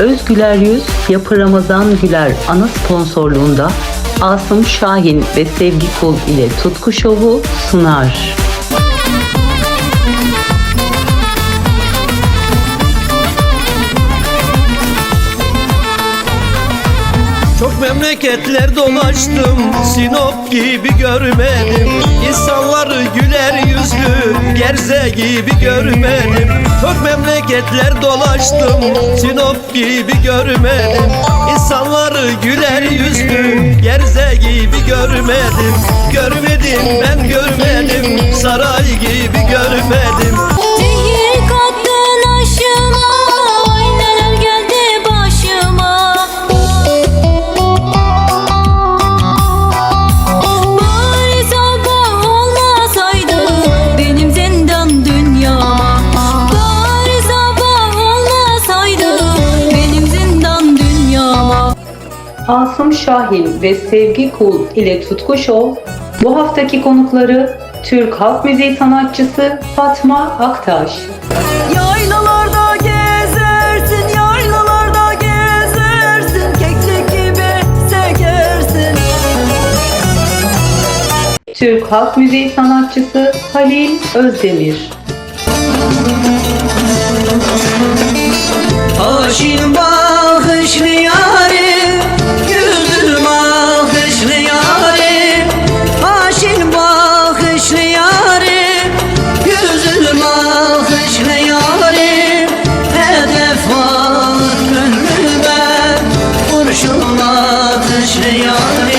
Özgüler Yüz, Yapı Ramazan Güler ana sponsorluğunda Asım Şahin ve Sevgi Kul ile Tutku Şovu sunar. Çok memleketler dolaştım Sinop gibi görmedim İnsanları güler yüzlü Gerze gibi görmedim. Çok memleketler dolaştım. Sinop gibi görmedim. İnsanları güler yüzlü. Gerze gibi görmedim. Görmedim ben görmedim. Saray gibi görmedim Asım Şahin ve Sevgi Kul ile Tutku Show bu haftaki konukları Türk Halk Müziği sanatçısı Fatma Aktaş. Yaylalarda gezersin, yaylalarda gezersin Keklik gibi sekersin Türk Halk Müziği sanatçısı Halil Özdemir. yar